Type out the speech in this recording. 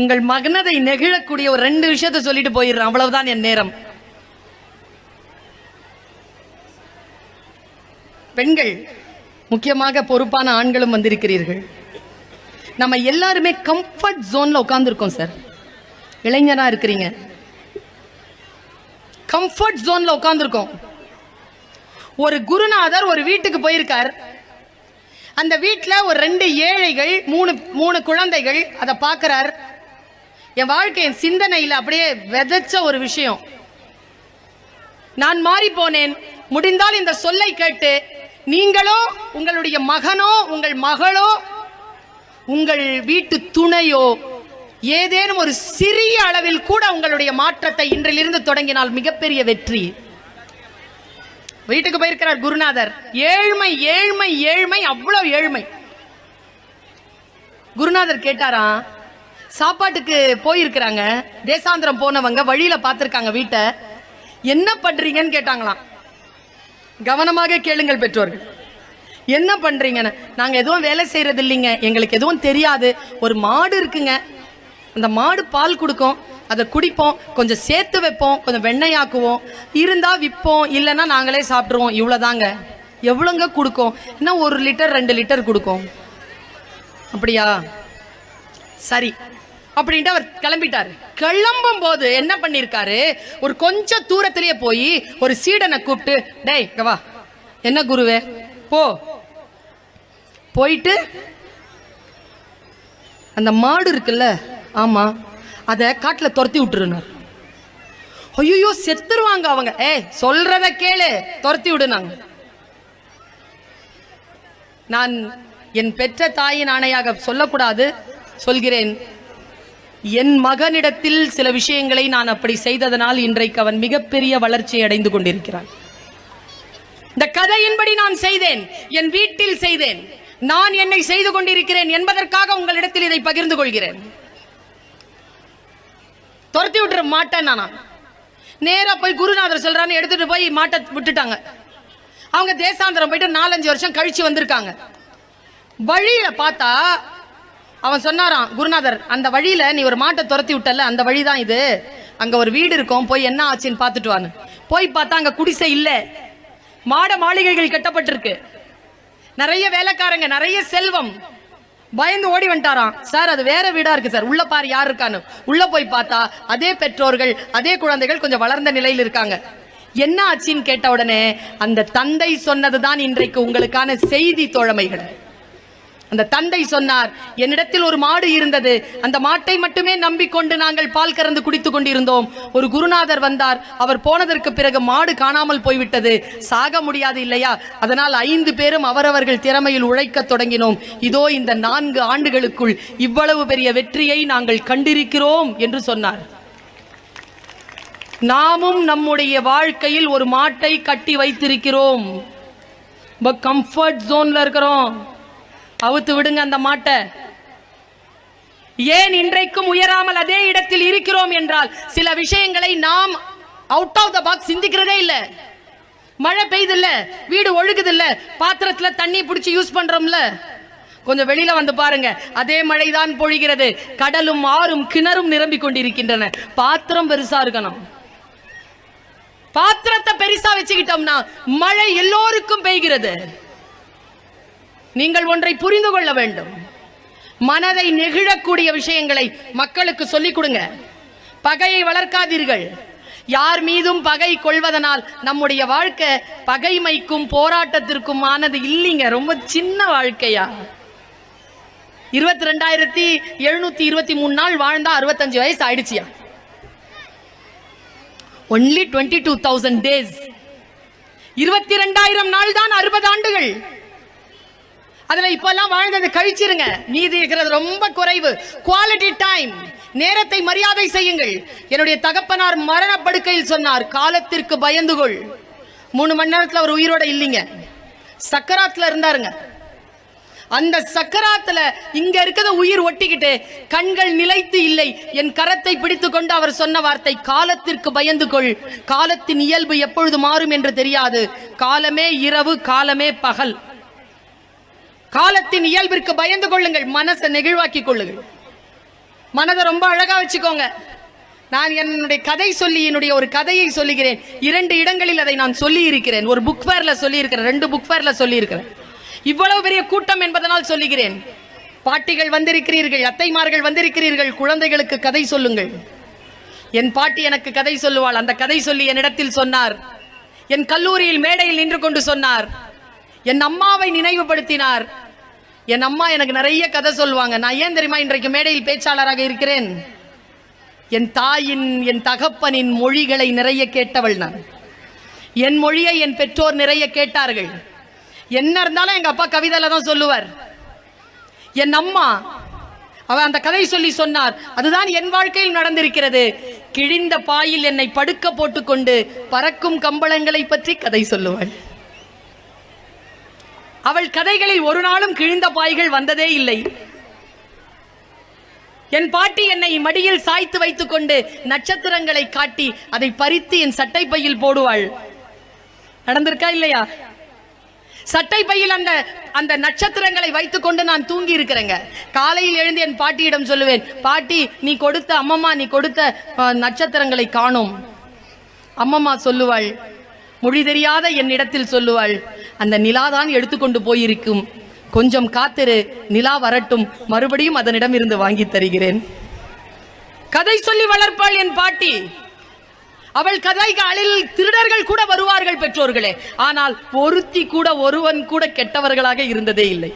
உங்கள் மகனதை நெகிழக்கூடிய ஒரு ரெண்டு விஷயத்தை சொல்லிட்டு போயிடுறேன். அவ்வளவுதான் என் நேரம். பெண்கள் முக்கியமாக பொறுப்பான ஆண்களும் வந்திருக்கிறீர்கள். நம்ம எல்லாருமே கம்ஃபர்ட் ஜோன்ல உட்காந்துருக்கோம் சார் இளைஞனா இருக்கிறீங்க. கம்ஃபர்ட் ஜோன்ல உட்காந்துருக்கோம் ஒரு குருநாதர் ஒரு வீட்டுக்கு போயிருக்கார். அந்த வீட்டில் ஒரு ரெண்டு ஏழைகள் மூணு மூணு குழந்தைகள் அதை பார்க்குறார். என் வாழ்க்கை என் சிந்தனையில் அப்படியே விதைச்ச ஒரு விஷயம். நான் மாறி போனேன். முடிந்தால் இந்த சொல்லை கேட்டு நீங்களோ உங்களுடைய மகனோ உங்கள் மகளோ உங்கள் வீட்டு துணையோ ஏதேனும் ஒரு சிறிய அளவில் கூட உங்களுடைய மாற்றத்தை இன்றிலிருந்து தொடங்கினால் மிகப்பெரிய வெற்றி. வீட்டுக்கு போயிருக்கிறார் குருநாதர். ஏழ்மை ஏழ்மை ஏழ்மை அவ்வளவு ஏழ்மை. குருநாதர் கேட்டாராம் சாப்பாட்டுக்கு போயிருக்கிறாங்க. தேசாந்திரம் போனவங்க வழியில பார்த்துருக்காங்க வீட்டை. என்ன பண்றீங்கன்னு கேட்டாங்களாம். கவனமாக கேளுங்கள் பெற்றோர்கள். என்ன பண்றீங்கன்னு? நாங்கள் எதுவும் வேலை செய்யறது இல்லைங்க. எங்களுக்கு எதுவும் தெரியாது. ஒரு மாடு இருக்குங்க. அந்த மாடு பால் கொடுக்கும். அதை குடிப்போம். கொஞ்சம் சேர்த்து வைப்போம். கொஞ்சம் வெண்ணையாக்குவோம் இருந்தால் விற்போம். இல்லைன்னா நாங்களே சாப்பிட்ருவோம் இவ்வளோதாங்க எவ்வளோங்க கொடுக்கும்? என்ன ஒரு லிட்டர் ரெண்டு லிட்டர் கொடுக்கும்? அப்படியா? சரி. அப்படின்ட்டு அவர் கிளம்பிட்டாரு. கிளம்பும் போது என்ன பண்ணிருக்காரு? ஒரு கொஞ்சம் தூரத்திலேயே போய் ஒரு சீடனை கூப்பிட்டு டேய் வா. என்ன குருவே? போ. போயிட்டு அந்த மாடு இருக்குல்ல? ஆமா. அதை காட்டில் துரத்தி விட்டுருனார். ஐயோ செத்துருவாங்க அவங்க. ஏய் சொல்றத கேளு. துரத்தி விடுனாங்க. நான் என் பெற்ற தாயின் ஆணையாக சொல்லக்கூடாது சொல்கிறேன். என் மகனிடத்தில் சில விஷயங்களை நான் அப்படி செய்ததனால் இன்றைக்கு அவன் மிகப்பெரிய வளர்ச்சி அடைந்து கொண்டிருக்கிறான். இந்த கதையின்படி நான் செய்தேன் என் வீட்டில் செய்தேன். நான் என்னை செய்து கொண்டிருக்கிறேன் என்பதற்காக உங்களிடத்தில் இதை பகிர்ந்து கொள்கிறேன். துரத்தி விட்டுற மாட்டேன் நானா? நேரா போய் குருநாதர் சொல்றான்னு எடுத்துட்டு போய் மாட்ட விட்டுட்டாங்க. அவங்க தேசாந்திரம் போயிட்டு நாலஞ்சு வருஷம் கழிச்சு வந்திருக்காங்க. வழியில பார்த்தா அவன் சொன்னாராம் குருநாதர் அந்த வழியில நீ ஒரு மாட்டை துரத்தி விட்டல அந்த வழி தான் இது. அங்க ஒரு வீடு இருக்கும் போய் என்ன ஆச்சுன்னு பார்த்துட்டு வான்னு. போய் பார்த்தா அங்க குடிசை இல்ல. மாட மாளிகைகள் கட்டப்பட்டிருக்கு. நிறைய வேலைக்காரங்க நிறைய செல்வம். பயந்து ஓடி வந்துட்டாராம். சார் அது வேற வீடா இருக்கு சார். உள்ள பாரு யார் இருக்கான்னு. உள்ள போய் பார்த்தா அதே பெற்றோர்கள் அதே குழந்தைகள் கொஞ்சம் வளர்ந்த நிலையில் இருக்காங்க. என்ன ஆச்சுன்னு கேட்ட உடனே அந்த தந்தை சொன்னதுதான் இன்றைக்கு உங்களுக்கான செய்தி தோழமைகள். அந்த தந்தை சொன்னார் என்னிடத்தில் ஒரு மாடு இருந்தது. அந்த மாட்டை மட்டுமே நம்பிக்கொண்டு நாங்கள் பால் கறந்து குடித்து கொண்டிருந்தோம். ஒரு குருநாதர் வந்தார். அவர் போனதற்கு பிறகு மாடு காணாமல் போய்விட்டது. சாக முடியாது இல்லையா? அதனால் ஐந்து பேரும் அவரவர்கள் திறமையில் உழைக்கத் தொடங்கினோம். இதோ இந்த நான்கு ஆண்டுகளுக்குள் இவ்வளவு பெரிய வெற்றியை நாங்கள் கண்டிருக்கிறோம் என்று சொன்னார். நாமும் நம்முடைய வாழ்க்கையில் ஒரு மாட்டை கட்டி வைத்திருக்கிறோம். கம்ஃபர்ட் ஜோன்ல இருக்கிறோம். அவுத்து விடுங்க அந்த மாட்டை. ஏன் இன்றைக்கும் உயராமல் அதே இடத்தில் இருக்கிறோம் என்றால் சில விஷயங்களை நாம் அவுட் ஆஃப் த பாக்ஸ் சிந்திக்கிறதே இல்லை. மழை பெய்யுது இல்ல வீடு ஒழுகுது இல்ல பாத்திரத்துல தண்ணி பிடிச்சி யூஸ் பண்றோம்ல. கொஞ்சம் வெளியில வந்து பாருங்க அதே மழைதான் பொழிகிறது. கடலும் ஆறும் கிணறும் நிரம்பி கொண்டிருக்கின்றன. பாத்திரம் பெருசா இருக்கணும். பாத்திரத்தை பெருசா வச்சுக்கிட்டோம்னா மழை எல்லோருக்கும் பெய்கிறது. நீங்கள் ஒன்றை புரிந்து கொள்ள வேண்டும். மனதை நெகிழக்கூடிய விஷயங்களை மக்களுக்கு சொல்லிக் கொடுங்க. பகையை வளர்க்காதீர்கள். யார் மீதும் பகை கொள்வதனால் நம்முடைய வாழ்க்கை பகைமைக்கும் போராட்டத்திற்கும் ஆனது இல்லைங்க. ரொம்ப சின்ன வாழ்க்கையா. இருபத்தி ரெண்டாயிரத்தி எழுநூத்தி இருபத்தி மூணு நாள் வாழ்ந்தா அறுபத்தஞ்சு வயசு ஆயிடுச்சியா. Only twenty two thousand days இருபத்தி ரெண்டாயிரம் நாள் தான் அறுபது ஆண்டுகள். அதுல இப்போல்லாம் வாழ்ந்தது கழிச்சிருங்க. மீதி இருக்கிறது ரொம்ப குறைவு. குவாலிட்டி டைம் நேரத்தை மரியாதை செய்யுங்கள். என்னுடைய தகப்பனார் மரணப்படுக்கையில் சொன்னார் காலத்திற்கு பயந்துகொள். மூணு மணி நேரத்தில் அவர் உயிரோட இல்லைங்க. சக்கராத்துல இருந்தாருங்க. அந்த சக்கராத்துல இங்க இருக்கிற உயிர் ஒட்டிக்கிட்டு கண்கள் நிலைத்து இல்லை. என் கரத்தை பிடித்து கொண்டு அவர் சொன்ன வார்த்தை காலத்திற்கு பயந்து கொள் காலத்தின் இயல்பு எப்பொழுது மாறும் என்று தெரியாது. காலமே இரவு காலமே பகல். காலத்தின் இயல்பிற்கு பயந்து கொள்ளுங்கள் மனசை நெகிழ்வாக்கிக் கொள்ளுங்கள். மனதை ரொம்ப அழகா வச்சுக்கோங்க. நான் என்னுடைய கதை சொல்லி என்னுடைய ஒரு கதையை சொல்லுகிறேன். இரண்டு இடங்களில் அதை நான் சொல்லி இருக்கிறேன் ஒரு புக் ஃபேர்ல சொல்லி இருக்கிறேன் ரெண்டு புக் ஃபேர்ல சொல்லி இருக்கிறேன் இவ்வளவு பெரிய கூட்டம் என்பதனால் சொல்லுகிறேன். பாட்டிகள் வந்திருக்கிறீர்கள் அத்தைமார்கள் வந்திருக்கிறீர்கள் குழந்தைகளுக்கு கதை சொல்லுங்கள். என் பாட்டி எனக்கு கதை சொல்லுவாள். அந்த கதை சொல்லி என்னிடத்தில் சொன்னார். என் கல்லூரியில் மேடையில் நின்று கொண்டு சொன்னார். என் அம்மாவை நினைவுபடுத்தினார். என் அம்மா எனக்கு நிறைய கதை சொல்லுவாங்க. நான் ஏன் தெரியுமா இன்றைக்கு மேடையில் பேச்சாளராக இருக்கிறேன்? என் தாயின் என் தகப்பனின் மொழிகளை நிறைய கேட்டவள் நான். என் மொழியை என் பெற்றோர் நிறைய கேட்டார்கள். என்ன இருந்தாலும் எங்க அப்பா கவிதையில தான் சொல்லுவார். என் அம்மா அவர் அந்த கதை சொல்லி சொன்னார். அதுதான் என் வாழ்க்கையில் நடந்திருக்கிறது. கிழிந்த பாயில் என்னை படுக்க போட்டுக்கொண்டு பறக்கும் கம்பளங்களை பற்றி கதை சொல்லுவாள். அவள் கதைகளில் ஒரு நாளும் கிழிந்த பாய்கள் வந்ததே இல்லை. என் பாட்டி என்னை மடியில் சாய்த்து வைத்துக் கொண்டு நட்சத்திரங்களை காட்டி அதை பறித்து என் சட்டை பையில் போடுவாள். நடந்திருக்கா இல்லையா? சட்டை பையில் அந்த அந்த நட்சத்திரங்களை வைத்துக்கொண்டு நான் தூங்கி இருக்கிறேங்க. காலையில் எழுந்து என் பாட்டியிடம் சொல்லுவேன் பாட்டி நீ கொடுத்த அம்மம்மா நீ கொடுத்த நட்சத்திரங்களை காணோம். அம்மம்மா சொல்லுவாள் மொழி தெரியாத என்னிடத்தில் சொல்லுவாள். அந்த நிலாதான் எடுத்துக்கொண்டு போயிருக்கும். கொஞ்சம் காத்திரு நிலா வரட்டும். மறுபடியும் அதனிடமிருந்து வாங்கி தருகிறேன். கதை சொல்லி வளர்ப்பாள் என் பாட்டி. அவள் கதைகளில் திருடர்கள் கூட வருவார்கள் பெற்றோர்களே. ஆனால் ஒருத்தி கூட ஒருவன் கூட கெட்டவர்களாக இருந்ததே இல்லை.